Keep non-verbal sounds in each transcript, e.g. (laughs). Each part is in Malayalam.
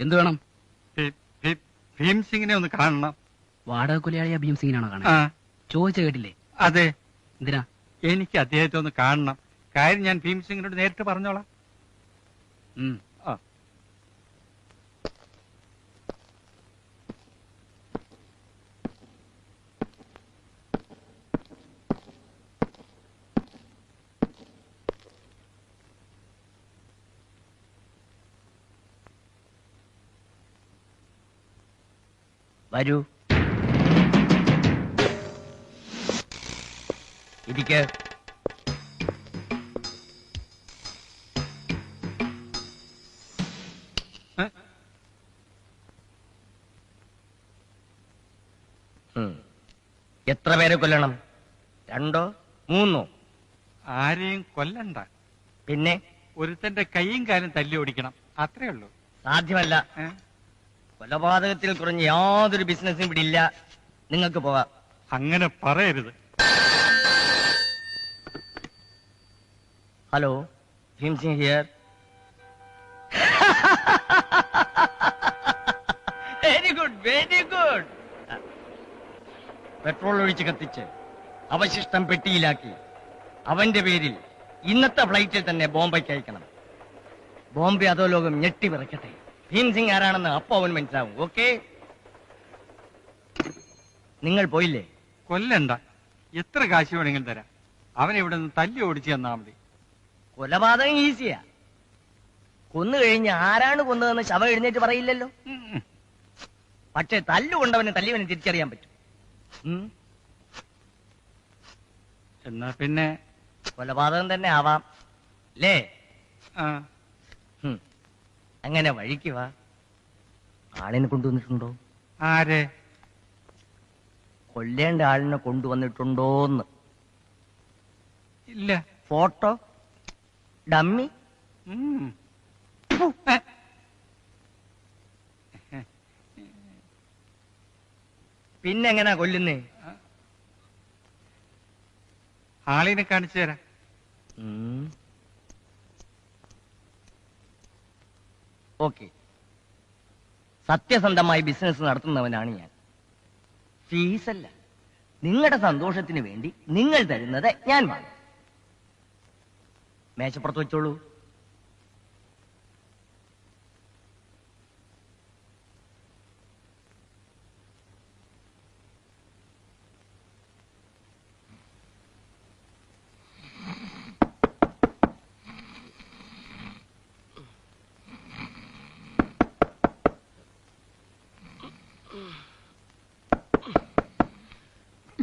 എന്ത് വേണം? ഭീ- ഭീ- ഭീം സിംഗിനെ ഒന്ന് കാണണം. വാടക കൊലയാളിയ ഭീം സിംഗിനാണോ ആ. കാണാൻ ചോദിച്ച കേട്ടില്ലേ? അതെ. എന്തിനാ? എനിക്ക് അദ്ദേഹത്തെ ഒന്ന് കാണണം. കാര്യം ഞാൻ ഭീംസിംഗിനോട് നേരിട്ട് പറഞ്ഞോളാം. വരൂ. ഇരിക്ക. എത്ര പേരെ കൊല്ലണം? രണ്ടോ മൂന്നോ? ആരെയും കൊല്ലണ്ട. പിന്നെ? ഒരുത്തന്റെ കൈയും കാലും തല്ലി ഓടിക്കണം. അത്രേ ഉള്ളൂ. സാധ്യമല്ല? കൊലപാതകത്തിൽ കുറഞ്ഞ യാതൊരു ബിസിനസ്സും ഇവിടെ ഇല്ല. നിങ്ങൾക്ക് പോകാം അങ്ങനെ പറയരുത്. Hello Bhim Singh here very good very good petrol ഒഴിച്ച് കത്തിച്ച് അവശിഷ്ടം പെട്ടിയിലാക്കി. അവന്റെ പേരിൽ ഇന്നത്തെ ഫ്ലൈറ്റിൽ തന്നെ ബോംബെക്ക് അയക്കണം. ബോംബെ അതോ ലോകം ഞെട്ടി വിറയ്ക്കട്ടെ. ഭീം സിംഗ് ആരാണെന്ന് അപ്പൊ അവൻ മനസ്സിലാവും ഓക്കെ? നിങ്ങൾ പോയില്ലേ? കൊല്ലണ്ട. എത്ര കാശ് വേണമെങ്കിലും തരാം. അവനെ ഇവിടെ നിന്ന് തല്ലി ഓടിച്ചു തന്നാ മതി. കൊലപാതകം ഈസിയാ. കൊന്നു കഴിഞ്ഞ് ആരാണ് കൊന്നതെന്ന് ശവം എഴുന്നേറ്റ് പറയില്ലല്ലോ. പക്ഷെ തല്ലുകൊണ്ടവനെ തല്ലിവനെ തിരിച്ചറിയാൻ പറ്റും. ഉം. എന്നാ പിന്നെ? കൊലപാതകം തന്നെ ആവാം. അല്ലേ ആ. അങ്ങനെ വഴിക്ക് വാ. ആളിനെ കൊണ്ടുവന്നിട്ടുണ്ടോ? ആരെ? കൊല്ലേണ്ട ആളിനെ കൊണ്ടുവന്നിട്ടുണ്ടോന്ന്. ഇല്ല. ഫോട്ടോ? ഡമ്മി? പിന്നെങ്ങനാ പിന്നെ എങ്ങനാ കൊല്ലുന്നേ? ആളിനെ കാണിച്ചു തരാം. ഓക്കെ. സത്യസന്ധമായി ബിസിനസ് നടത്തുന്നവനാണ് ഞാൻ. ഫീസല്ല നിങ്ങളുടെ സന്തോഷത്തിന് വേണ്ടി നിങ്ങൾ തരുന്നത് ഞാൻ വാങ്ങും. മേശപ്പുറത്ത് വെച്ചോളൂ.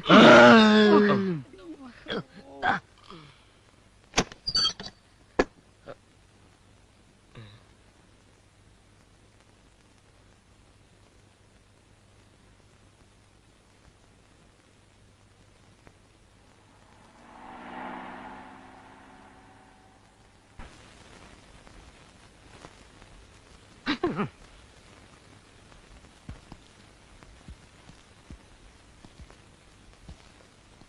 (laughs) @哎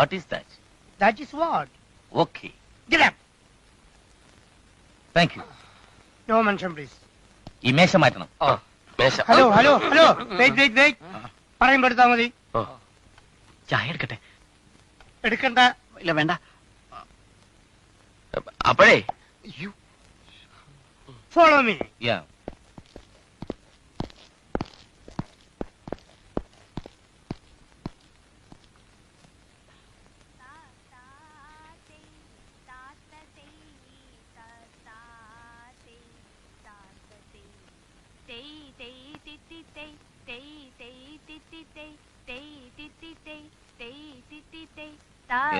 what is that? That is what? Okay. Get up. Thank you no mention please ഈ മേശ മാറ്റണം. മേശ. Hello hello hello wait wait wait പറയുമ്പോ എടുത്താ മതി. ചായ എടുക്കട്ടെ? എടുക്കണ്ട. ഇല്ല വേണ്ട. അപ്പോഴേ. ഫോളോ മീ യാ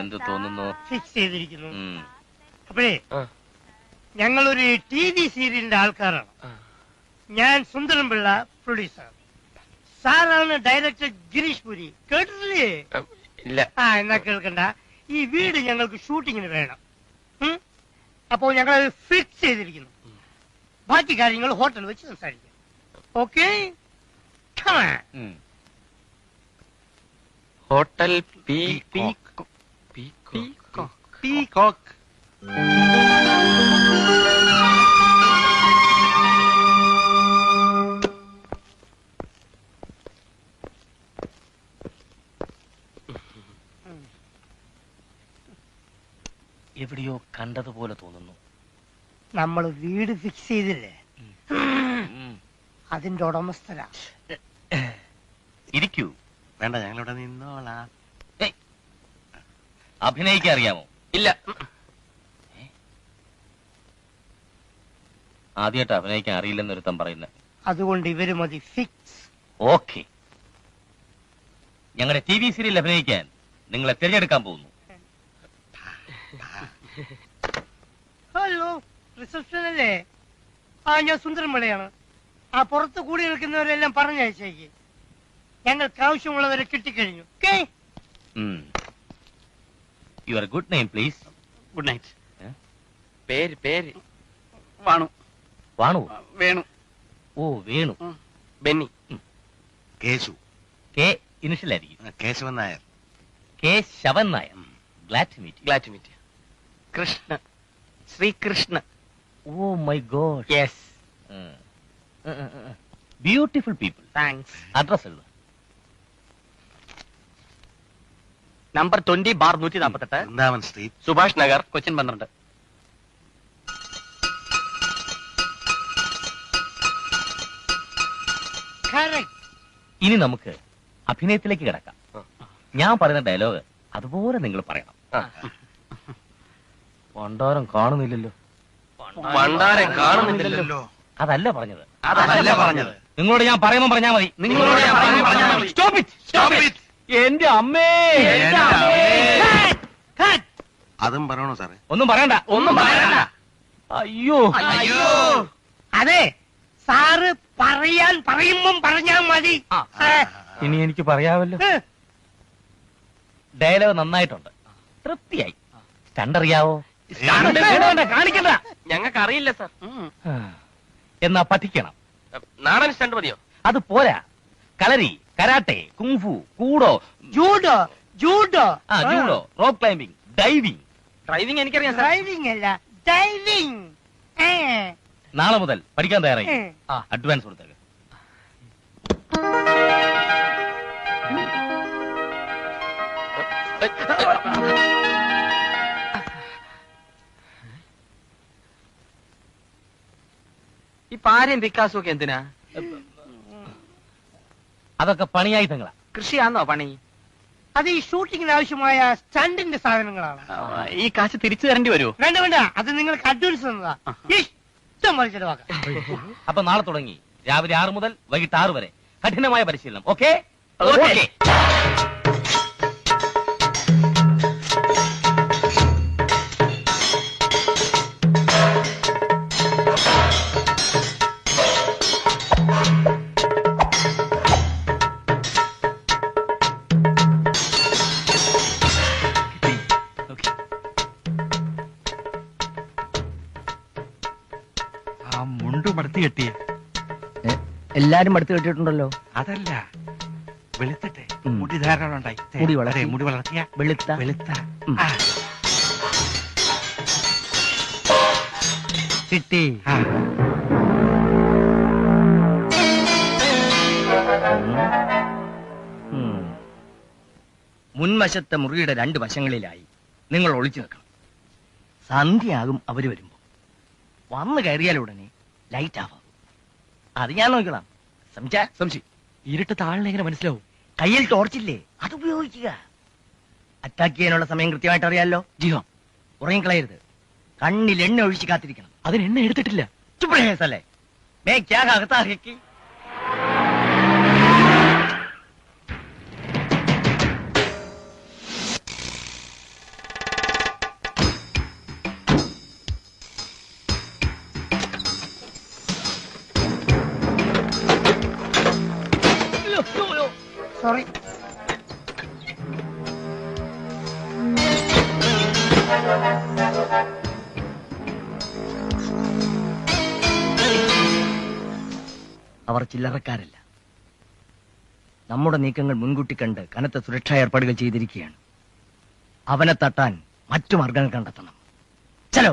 എന്ത് തോന്നുന്നു? ഫിക്സ് ചെയ്തിരിക്കുന്നു. അപ്പഴേ. ഞങ്ങളൊരു ടി വി സീരിയലിന്റെ ആൾക്കാരാണ്. ഞാൻ സുന്ദരം പിള്ള പ്രൊഡ്യൂസർ സാറാണ് ഡയറക്ടർ ഗിരീഷ് പുരി. കേട്ടിട്ടില്ലേ? ഇല്ല. ആ എന്നാ കേൾക്കണ്ട. ഈ വീട് ഞങ്ങൾക്ക് ഷൂട്ടിങ്ങിന് വേണം? അപ്പോ ഞങ്ങൾ ഫിക്സ് ചെയ്തിരിക്കുന്നു. ബാക്കി കാര്യങ്ങൾ ഹോട്ടൽ വെച്ച് സംസാരിക്കാം. ഓക്കെ. ഹോട്ടൽ പി പീകോക്ക് എവിടെയോ കണ്ടതുപോലെ തോന്നുന്നു. നമ്മൾ വീട് ഫിക്സ് ചെയ്തില്ലേ? അതിന്റെ ഉടമസ്ഥരാ. ഇരിക്കൂ. വേണ്ട ഞങ്ങളിവിടെ നിന്നോളാം. അഭിനയിക്കാൻ അറിയാമോ? ഇല്ല. ആദ്യമായിട്ട് അഭിനയിക്കാൻ അറിയില്ലെന്നൊരുത്തം പറയുന്നത് അതുകൊണ്ട് ഇവർ മതി ഫിക്സ് ഓക്കെ. ഞങ്ങളുടെ ടി വി സീരിയൽ അഭിനയിക്കാൻ നിങ്ങളെ തിരഞ്ഞെടുക്കാൻ പോകുന്നു. ഹലോ റിസപ്ഷൻ അല്ലേ? ആ ഞാൻ സുന്ദരമലയാണ് ആ പുറത്ത് കൂടി നിൽക്കുന്നവരെല്ലാം പറഞ്ഞയച്ചേക്ക്. ഞങ്ങൾക്ക് ആവശ്യമുള്ളവരെ കിട്ടിക്കഴിഞ്ഞു. Okay? Your good name please good night? പേര് പേര്. വാണു. വാണു? വേണു. ഓ വേണു. ബെന്നി. കേശു. കെ ഇനിഷ്യലായിരിക്കും ആ, Keshavan Nair. Keshavan Nair. Glad to meet glad to meet Krishna. Sreekrishna. Oh my god. Yes beautiful people thanks address എഴുതുക നമ്പർ ട്വന്റി ബാർ നൂറ്റി നാൽപ്പത്തെട്ട് വൃന്ദാവൻ സ്ട്രീറ്റ് സുഭാഷ് നഗർ കൊച്ചിൻ പന്ത്രണ്ട്. ഇനി നമുക്ക് അഭിനയത്തിലേക്ക് കിടക്കാം. ഞാൻ പറയുന്ന ഡയലോഗ് അതുപോലെ നിങ്ങൾ പറയണം. പണ്ടാരം കാണുന്നില്ലല്ലോ. ഭണ്ഡാരം കാണുന്നില്ലല്ലോ. അതല്ല പറഞ്ഞത്. അതല്ല പറഞ്ഞത്. നിങ്ങളോട് ഞാൻ പറയുമ്പോൾ പറഞ്ഞാൽ മതി. നിങ്ങളോട് ഞാൻ ഇറ്റ് പറഞ്ഞാ മതി. എന്റെ അമ്മേ. എന്റെ അമ്മേ. Cut! അതും പറയണോ സാറേ? ഒന്നും പറയണ്ട. ഒന്നും പറയണ്ട. അയ്യോ. അയ്യോ. അതെ സാറ് പറയാൻ പറയുമ്പം പറഞ്ഞാ മതി. ഏ, ഇനി എനിക്ക് പറയാവല്ലോ ഏ, ഡയലോഗ് നന്നായിട്ടുണ്ട്. തൃപ്തിയായി. കണ്ടറിയാവോ വേണ്ട, വേണ്ട, കാണിക്കണ്ട. ഞങ്ങൾക്ക് അറിയില്ല സാർ എന്നാ പഠിക്കണം. നാടൻ സ്റ്റണ്ട് മതിയോ? അത് പോരാ. കളരി കരാട്ടെ കുങ്ഫു കൂടോ ജൂഡോ ജൂഡോ. ആ judo rock climbing diving. Driving എനിക്കറിയാം സാർ ഡ്രൈവിംഗ് അല്ല ഡൈവിംഗ്. നാളെ മുതൽ പഠിക്കാൻ തയ്യാറായി. ആ അഡ്വാൻസ് കൊടുത്തേക്ക്. ഈ പാരയും വിക്കാസും ഒക്കെ എന്തിനാ? അതൊക്കെ പണിയായുധങ്ങളാ കൃഷിയാണോ പണി? അത് ഈ ഷൂട്ടിങ്ങിന് ആവശ്യമായ സ്റ്റണ്ടിന്റെ സാധനങ്ങളാണ്. ഈ കാശ് തിരിച്ചു തരേണ്ടി വരുമോ വേണ്ട വേണ്ട. അത് നിങ്ങൾക്ക് അഡ്വാൻസ് തന്നതാ. ഇഷ്ടം പോലെ ചെലവാക്കാം. അപ്പൊ നാളെ തുടങ്ങി. രാവിലെ ആറ് മുതൽ വൈകിട്ട് ആറ് വരെ. കഠിനമായ പരിശീലനം. Okay Okay. മുണ്ട് മടത്തി കെട്ടിയ എല്ലാരും അടുത്ത് കെട്ടിയിട്ടുണ്ടല്ലോ. അതല്ല വെളുത്തട്ടെ. മുടി ധാരാളം ഉണ്ടായി. മുടി വളരെ മുടി വളർത്തിയ വെളുത്ത. വെളുത്ത. കിട്ടി. മുൻവശത്തെ മുറിയുടെ രണ്ട് വശങ്ങളിലായി നിങ്ങൾ ഒളിച്ചു നിൽക്കണം. സന്ധ്യയാകും അവർ വരുമ്പോ. വന്നു കയറിയാൽ ഉടനെ ലൈറ്റ് ആവാം അത് ഞാൻ നോക്കണം സംശയ സംശി ഇരുട്ട് താഴെ എങ്ങനെ മനസ്സിലാവും? കയ്യിൽ ടോർച്ചില്ലേ അത് ഉപയോഗിക്കുക. അറ്റാക്ക് ചെയ്യാനുള്ള സമയം കൃത്യമായിട്ട് അറിയാലോ? ജിയോ ഉറങ്ങിക്കളയരുത്. കണ്ണിൽ എണ്ണ ഒഴിച്ച് കാത്തിരിക്കണം. അതിന് എണ്ണ എടുത്തിട്ടില്ല. ചുപ്രേസല്ലേ മേ ക്യാ കാകത്താ ചില്ലറക്കാരല്ല നമ്മുടെ നീക്കങ്ങൾ മുൻകൂട്ടി കണ്ട് കനത്ത സുരക്ഷാ ഏർപ്പാടുകൾ ചെയ്തിരിക്കുകയാണ്. അവനെ തട്ടാൻ മറ്റു മാർഗങ്ങൾ കണ്ടെത്തണം. ചലോ.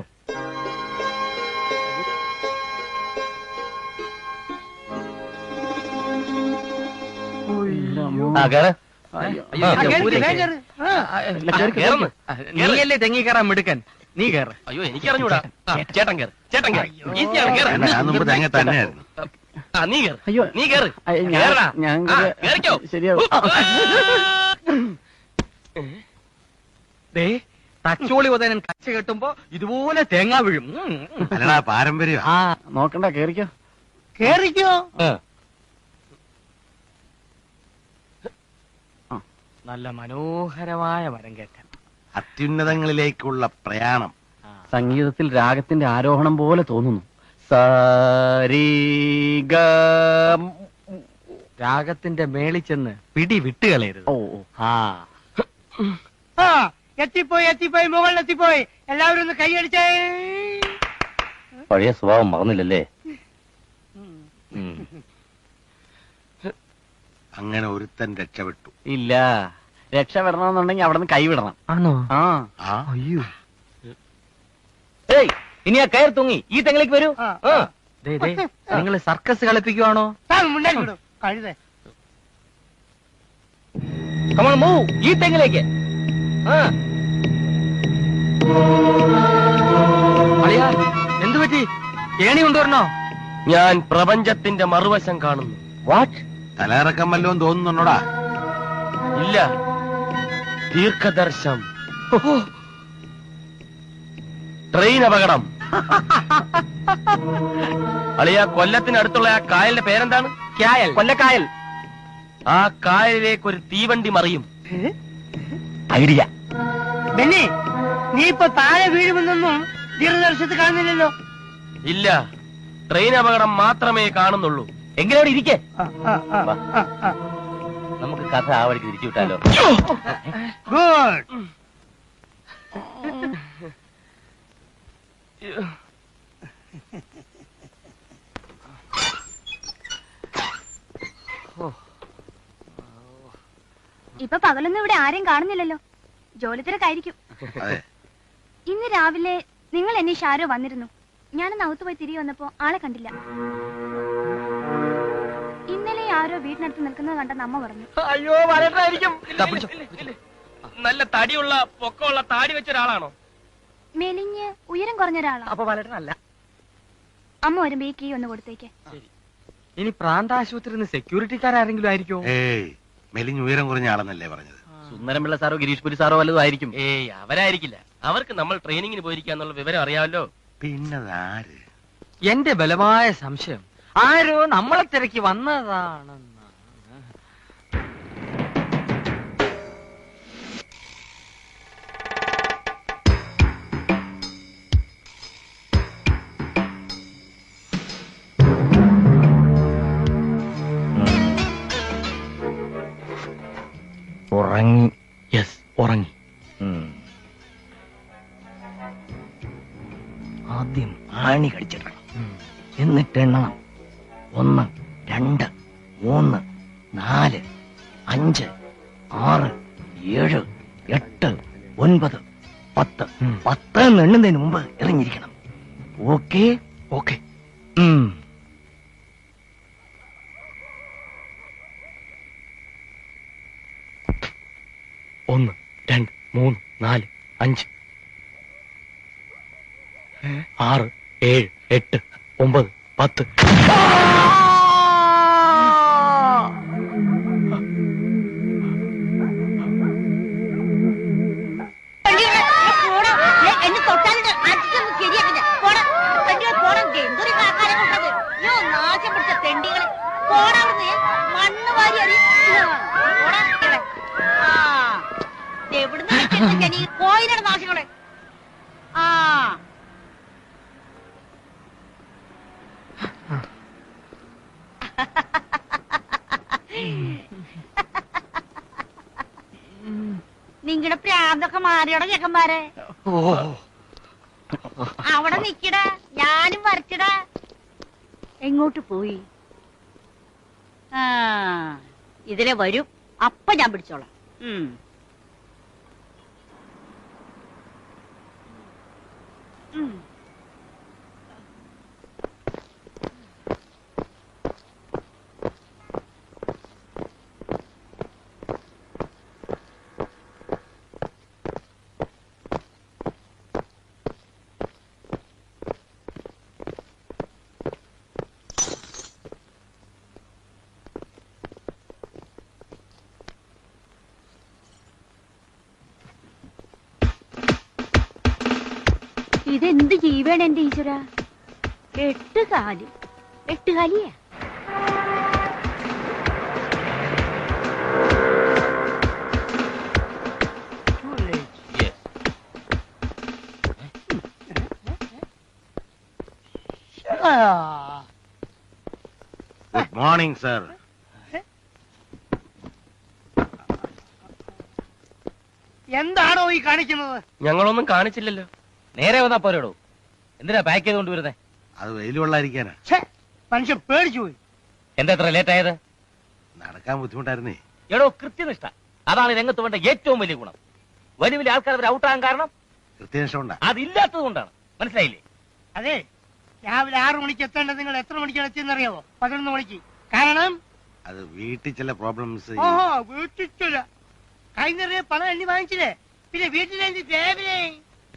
നീയല്ലേ തെങ്ങി കയറാൻ മിടുക്കൻ? നീ കയറ അയ്യോ എനിക്ക് അറിഞ്ഞൂടാ ചേട്ടൻ കേറ് ചേട്ടൻ കയറ തന്നെയായിരുന്നു ആ നീ കേറ് അയ്യോ നീ കേറ്. ഞാൻ- കേറടാ. ഞാൻ കേറിക്കോ. ശരിയാവും. ദേ തച്ചോളി ഉദയനൻ കച്ച കെട്ടുമ്പോ ഇതുപോലെ തേങ്ങ വീഴും. അല്ലടാ പാരമ്പര്യം. ആ നോക്കണ്ട കേറിക്കോ. കേറിക്കോ. നല്ല മനോഹരമായ മരം കേട്ടൻ അത്യുന്നതങ്ങളിലേക്കുള്ള പ്രയാണം. സംഗീതത്തിൽ രാഗത്തിന്റെ ആരോഹണം പോലെ തോന്നുന്നു. സാരി രാഗത്തിന്റെ മേളിൽ ചെന്ന് പിടി വിട്ടുകളയരുത്. ഓ ആ. ആ എത്തിപ്പോയി എത്തിപ്പോയി മുകളിലെത്തിപ്പോയി എല്ലാവരും ഒന്ന് കൈയടിച്ചേ പഴയ സ്വഭാവം മറന്നില്ലല്ലേ. അങ്ങനെ ഒരുത്തൻ രക്ഷപ്പെട്ടു. ഇല്ല. രക്ഷ രക്ഷപ്പെടണമെന്നുണ്ടെങ്കിൽ അവിടെ നിന്ന് കൈവിടണം. ആണോ? ആ ആ. അയ്യോ. ഏയ്. ഇനി ആ കയർ തൂങ്ങി ഈ തെങ്ങിലേക്ക് വരൂ. നിങ്ങൾ സർക്കസ് കളിപ്പിക്കുവാണോ? കഴുതേ. ഈ തെങ്ങിലേക്ക്. എന്തു പറ്റി? ഏണി കൊണ്ടുവരണോ? ഞാൻ പ്രപഞ്ചത്തിന്റെ മറുവശം കാണുന്നു. വാട്ട് തലയിറക്കം വല്ലതും തോന്നുന്നുണ്ടോടാ? ഇല്ല. ദീർഘദർശം. ട്രെയിൻ അപകടം. അളിയ കൊല്ലത്തിനടുത്തുള്ള ആ കായലിന്റെ പേരെന്താണ്? കായൽ. കൊല്ലക്കായൽ. ആ കായലിലേക്ക് ഒരു തീവണ്ടി മറിയും. ഐഡിയ. ബെന്നി നീ ഇപ്പൊ താഴെ വീഴുമെന്നൊന്നും ദീർഘദർശത്ത് കാണുന്നില്ലല്ലോ. ഇല്ല. ട്രെയിൻ അപകടം മാത്രമേ കാണുന്നുള്ളൂ. എങ്കിലവിടെ ഇരിക്കേ. നമുക്ക് കഥ ആ വഴിക്ക് തിരിച്ചു വിട്ടാലോ. ഗുഡ് ഇപ്പൊ പകലൊന്നും ഇവിടെ ആരെയും കാണുന്നില്ലല്ലോ. ജോലി തിരക്കായിരിക്കും അതെ. ഇന്ന് രാവിലെ നിങ്ങൾ എന്നെ ഷാരോ വന്നിരുന്നു. ഞാനൊന്ന് അകത്ത് പോയി തിരികെ വന്നപ്പോ ആളെ കണ്ടില്ല. ഇന്നലെ ആരോ വീടിനടുത്ത് നിൽക്കുന്നത് കണ്ട നമ്മ പറഞ്ഞു. അയ്യോ വരട്ടായിരിക്കും നല്ല തടിയുള്ള പൊക്കമുള്ള താടി വെച്ച ഒരാളാണോ? മെലിഞ്ഞ് ഉയരം കുറഞ്ഞ ഒരാളാ. അപ്പൊ വലട്ടനല്ല അമ്മ വരുമ്പോ ഈ കീ ഒന്ന് കൊടുത്തേക്ക്. ഇനി പ്രാന്ത ആശുപത്രി സെക്യൂരിറ്റിക്കാരെങ്കിലും ആയിരിക്കും? ഏയ് മെലിഞ്ഞ് ഉയരം കുറഞ്ഞ ആളെന്നല്ലേ പറഞ്ഞത്? സുന്ദരംപിള്ള സാറോ ഗിരീഷ് പുരി സാറോ വല്ലതും ആയിരിക്കും. ഏയ് അവരായിരിക്കില്ല. അവർക്ക് നമ്മൾ ട്രെയിനിങ്ങിന് പോയിരിക്കാന്നുള്ള വിവരം അറിയാമല്ലോ. പിന്നതാര്? എന്റെ ബലമായ സംശയം ആരോ നമ്മളെ തിരക്കി വന്നതാണെന്ന്. ഉറങ്ങി. Yes ഉറങ്ങി. ഉം. ആദ്യം ആണി കടിച്ചിടണം. എന്നിട്ട് എണ്ണണം. ഒന്ന് രണ്ട് മൂന്ന് നാല് അഞ്ച് ആറ് ഏഴ് എട്ട് ഒൻപത് പത്ത്. പത്ത് എന്ന് എണ്ണുന്നതിന് മുമ്പ് ഒന്ന് രണ്ട് മൂന്ന് നാല് അഞ്ച്. ആറ് ഏഴ് എട്ട് ഒമ്പത് പത്ത്. നിങ്ങളുടെ പ്രാന്തൊക്കെ മാറിയോടെ ചെക്കന്മാരെ അവിടെ നിക്കടാ. ഞാനും വരച്ചടാ. എങ്ങോട്ട് പോയി? ആ ഇതിലെ വരും. അപ്പൊ ഞാൻ പിടിച്ചോളാം. ഉം. ഇതെന്ത് ജീവാണ് എന്റെ ഈശ്വര? എട്ട് കാൽ. എട്ട് കാലിയാ. ഗുഡ് മോർണിംഗ് സർ എന്താണോ ഈ കാണിക്കുന്നത്? ഞങ്ങളൊന്നും കാണിച്ചില്ലല്ലോ. നേരെ വന്നാ പോരോടോ. എന്തിനാ പാക്ക് ചെയ്ത് കൊണ്ടുവരുന്നേ? അത് വെയിൽ കൊള്ളാതിരിക്കാനാ. ഛേ, മനുഷ്യൻ പേടിച്ചു പോയി. എന്താ ഇത്ര ലേറ്റ് ആയത്? നടക്കാൻ ബുദ്ധിമുട്ടായിരുന്നേ. എടോ കൃത്യനിഷ്ഠ. അതാണ് ഈ രംഗത്ത് വേണ്ട ഏറ്റവും വലിയ ഗുണം. വലിയ വലിയ ആൾക്കാർ അവർ ഔട്ടാകാൻ കാരണം കൃത്യനിഷ്ഠ ഉണ്ടാ അതില്ലാത്തത് കൊണ്ടാണ്. മനസ്സിലായില്ലേ? അതെ രാവിലെ ആറു മണിക്ക് എത്തേണ്ടത് നിങ്ങൾ എത്ര മണിക്കാണ് എത്തിയെന്നറിയാവോ? പതിനൊന്ന് മണിക്ക്. കാരണം? അത് വീട്ടിൽ ചില പ്രോബ്ലംസ് ഓഹോ വീട്ടില്ല കൈ നിറയെ പണം എണ്ണി വാങ്ങിച്ചില്ലേ? പിന്നെ വീട്ടിലെ രാവിലെ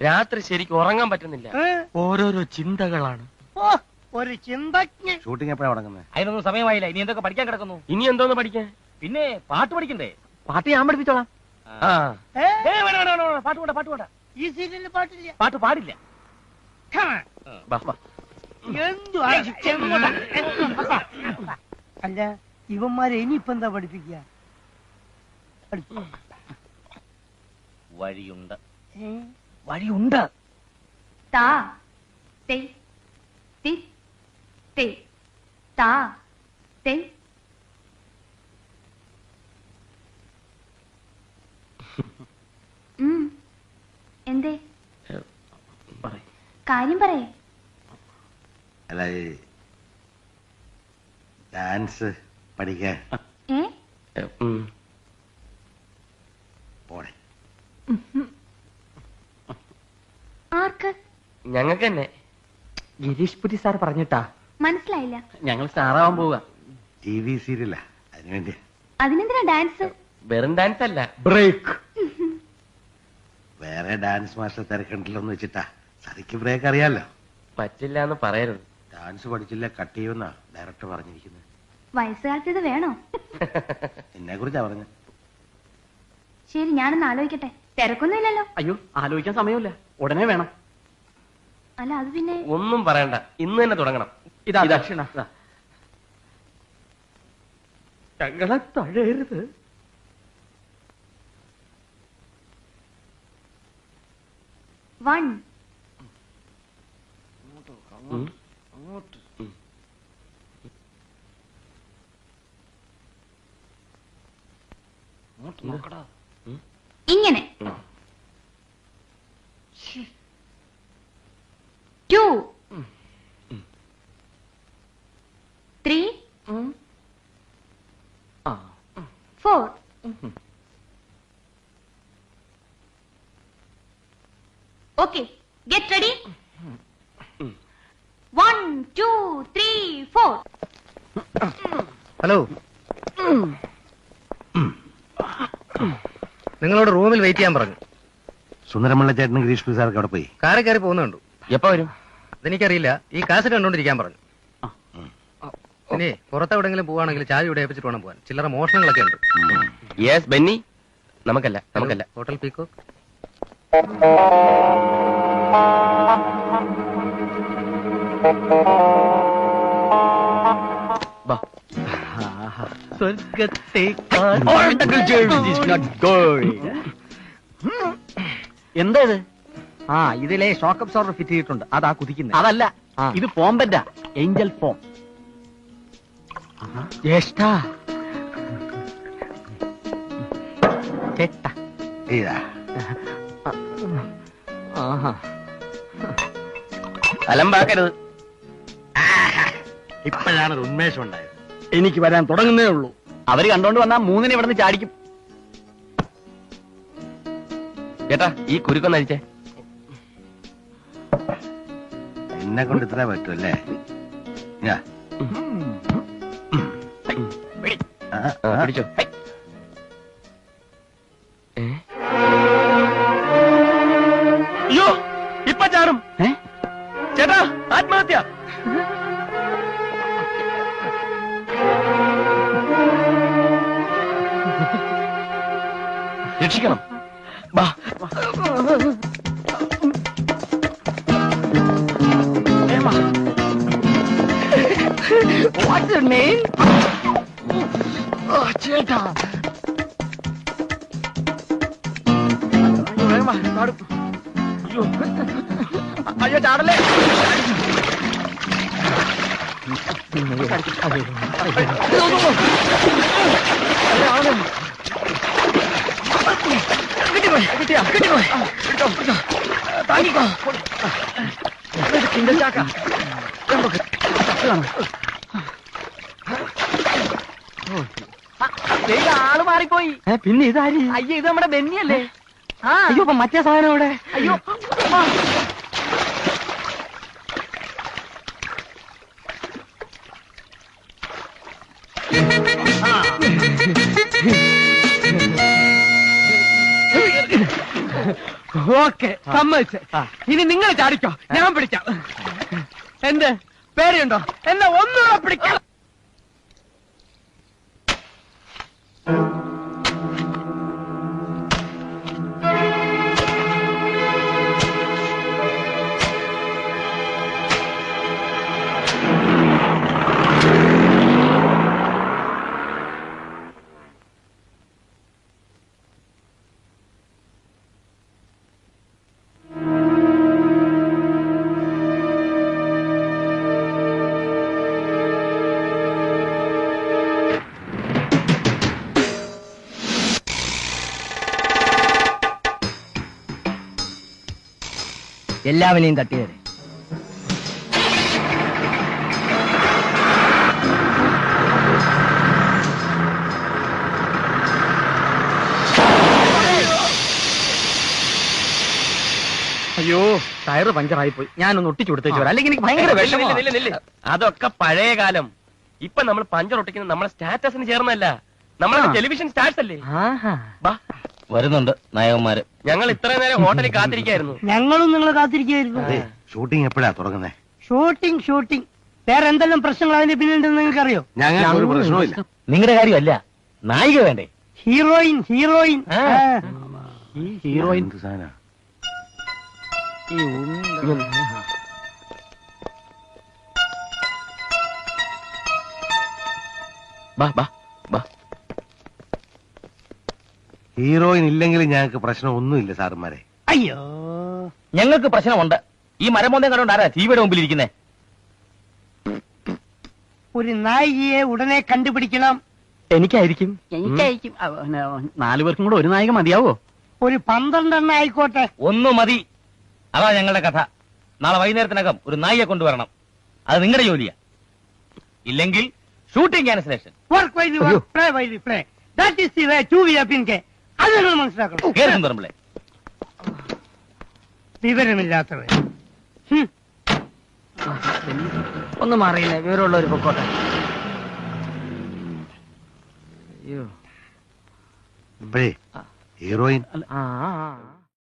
രാത്രി ശരിക്കും ഉറങ്ങാൻ പറ്റുന്നില്ല. ഓരോരോ ചിന്തകളാണ്. ഒരു ചിന്തജ്ഞൻ. ഷൂട്ടിംഗ് എപ്പോഴാണ് തുടങ്ങുന്നത് അതിനൊന്നും സമയമായില്ല. ഇനി എന്തൊക്കെ പഠിക്കാൻ കിടക്കുന്നു? ഇനി എന്തോന്ന് പഠിക്കാൻ? പിന്നെ പാട്ട് പഠിക്കണ്ടേ? പാട്ട് ഞാൻ പഠിപ്പിച്ചോളാം. പാട്ട് വേണ്ട പാട്ട് വേണ്ട ഈ സീരിയലിൽ പാട്ടില്ല. പാട്ട് പാടില്ല. അല്ല ഇവന്മാരെ ഇനിയിപ്പോ എന്താ പഠിപ്പിക്കുക? പഠിപ്പി- വഴിയുണ്ട്. ഏ? വഴിയുണ്ട്. താ തേ തി തേ താ തേ. ഉം. എന്തേ. കാര്യം പറയേ. അല്ല ഡാൻസ് പഠിക്കാൻ. പോണേ. ആർക്ക്? ഞങ്ങൾക്ക് തന്നെ ഗിരീഷ് പുരി സാർ പറഞ്ഞിട്ടാ. മനസ്സിലായില്ല. ഞങ്ങൾ സ്റ്റാറാവാൻ പോവുക ടി വി സീരിയലാ. അതിനുവേണ്ടി. അതിനെന്തിനാ ഡാൻസ്? വെറും ഡാൻസ് അല്ല ബ്രേക്ക് വേറെ ഡാൻസ് മാസ്റ്റർ തിരക്കണ്ടല്ലോ എന്ന് വെച്ചിട്ടാ. സറിക്ക് ബ്രേക്ക് അറിയാലോ? പറ്റില്ല എന്ന് പറയരുത്. ഡാൻസ് പഠിച്ചില്ല കട്ട് ചെയ്യുമെന്നാ ഡയറക്ടർ പറഞ്ഞിരിക്കുന്നത്. വയസ്സുകാലത്ത് ഇത് വേണോ? (laughs) എന്നെ കുറിച്ചാ പറഞ്ഞു ശരി ഞാനൊന്ന് ആലോചിക്കട്ടെ. തിരക്കൊന്നുമില്ലല്ലോ. അയ്യോ ആലോചിക്കാൻ സമയമില്ല. ഉടനെ വേണം. അല്ല അത് പിന്നെ ഒന്നും പറയണ്ട. ഇന്ന് തന്നെ തുടങ്ങണം. ഇതാ ദക്ഷിണ. ഞങ്ങളെ തഴയരുത്. വൺ. ഇങ്ങനെ. Two. Three. Four. Okay get ready. One two three four. Hello. നിങ്ങളോട് റൂമിൽ വെയിറ്റ് ചെയ്യാൻ പറഞ്ഞു. സുന്ദരമുള്ള ചേട്ടനും ഗിരീഷ് പിസാർക്ക് അവിടെ പോയി. കാറി കയറി പോകുന്നുണ്ട്. എപ്പോ വരും? അതെനിക്കറിയില്ല. ഈ കാസറ്റ് കണ്ടോണ്ടിരിക്കാൻ പറഞ്ഞു. ഇനി പുറത്തെവിടെങ്കിലും പോവാണെങ്കിൽ ചായ ഇവിടെ ഏൽപ്പിച്ചിട്ട് വേണം പോവാൻ. ചില്ലറ മോഷണങ്ങളൊക്കെ ഉണ്ട്. യെസ് ബെന്നി നമുക്കല്ല നമുക്കല്ല. ഹോട്ടൽ പീക്കോ? ബാ എന്താ ഇത്? ആ ഇതിലെ ഷോക്ക് അബ്സോർബർ ഫിറ്റ് ചെയ്തിട്ടുണ്ട്. അതാ കുതിക്കുന്നത്. അതല്ല ഇത് പോംബന്റ ഏഞ്ചൽ ഫോം ജ്യേഷ്ഠ. ചേട്ട. ഇതാ. ആഹാ. അലമ്പാക്കരുത്. ഇപ്പോഴാണ് ഒരു ഉന്മേഷം ഉണ്ടായത്. എനിക്ക് വരാൻ തുടങ്ങുന്നേ ഉള്ളൂ. അവർ കണ്ടോണ്ട് വന്നാ മൂന്നിനെ ഇവിടുന്ന് ചാടിക്കും. ചേട്ടാ ഈ കുരുക്കൊന്ന് എന്നെ കൊണ്ട് ഇത്ര പറ്റുമല്ലേ ഞാ. ആ, ആ, ആ. പിടിച്ചോ താങ്ങിക്കോ കിണ്ട ചാക്ക ആൾ മാറിപ്പോയി പിന്നെ ഇതാര്? അയ്യോ ഇത് നമ്മുടെ ബെന്നിയല്ലേ? ആ. അയ്യോ മറ്റേ സാധനം ഇവിടെ അയ്യോ ഓക്കെ സമ്മതിച്ച്. ഇനി നിങ്ങൾ ചാടിക്കോ. ഞാൻ പിടിക്കാം. എന്ത്? പേടിയുണ്ടോ എന്നാ ഒന്നുകൂടെ പിടിക്കാം. എല്ലാവരെയും തട്ടിയത് അയ്യോ ടയറ് പഞ്ചറായി പോയി ഞാനൊന്ന് ഒട്ടിച്ചു കൊടുത്തേച്ചു വരാം. അല്ലെങ്കിൽ എനിക്ക് ഭയങ്കര വിഷമം. അതൊക്കെ പഴയ കാലം. ഇപ്പൊ നമ്മൾ പഞ്ചർ ഒട്ടിക്കുന്നത് നമ്മളെ സ്റ്റാറ്റസിന് ചേർന്നല്ല നമ്മളെ ടെലിവിഷൻ സ്റ്റാർസ് അല്ലേ വരുന്നുണ്ട് നായകന്മാര്. ഞങ്ങൾ ഇത്ര നേരം ഹോട്ടലിൽ കാത്തിരിക്കായിരുന്നു. ഞങ്ങളും നിങ്ങൾ കാത്തിരിക്കായിരുന്നു. ഷൂട്ടിംഗ് എപ്പോഴാ തുടങ്ങുന്നത് ഷൂട്ടിംഗ് ഷൂട്ടിംഗ് വേറെ എന്തെല്ലാം പ്രശ്നങ്ങൾ അതിന്റെ പിന്നിലുണ്ടെന്ന് നിങ്ങൾക്കറിയോ? ഞങ്ങൾക്ക് ഒരു പ്രശ്നവും നിങ്ങളുടെ കാര്യമല്ല നായിക വേണ്ടേ? Heroine heroine heroine. ബാ ബാ ബാ. ഹീറോയിൻ ഇല്ലെങ്കിൽ ഞങ്ങൾക്ക് പ്രശ്നമൊന്നുമില്ല സാറുമാരെ. അയ്യോ ഞങ്ങൾക്ക് പ്രശ്നമുണ്ട്. ഈ മരമോന്തം കണ്ടോണ്ട് ആരാ ടിവിയുടെ മുമ്പിൽ ഇരിക്കുന്നേ? ഒരു നായികയെ ഉടനെ കണ്ടുപിടിക്കണം. എനിക്കായിരിക്കും. എനിക്കായിരിക്കും. നാലു പേർക്കും കൂടെ ഒരു നായിക മതിയാവോ? ഒരു പന്ത്രണ്ടെണ്ണം ആയിക്കോട്ടെ. ഒന്നു മതി. അതാ ഞങ്ങളുടെ കഥ. നാളെ വൈകുന്നേരത്തിനകം ഒരു നായിയെ കൊണ്ടുവരണം. അത് നിങ്ങളുടെ ജോലിയാ. ഇല്ലെങ്കിൽ shooting cancellation. Work while play while play that is the way to we അത് നിങ്ങൾ മനസ്സിലാക്കണം കേൾക്കും പറമ്പിളെ വിവരമില്ലാത്തവർ ഹും. ഒന്ന് മാറിയില്ലേ? വിവരമുള്ള ഒരു പൊക്കോട്ടെ. അയ്യോ. ഇപ്പോഴേ ഹീറോയിൻ. ആ ആ, ആ.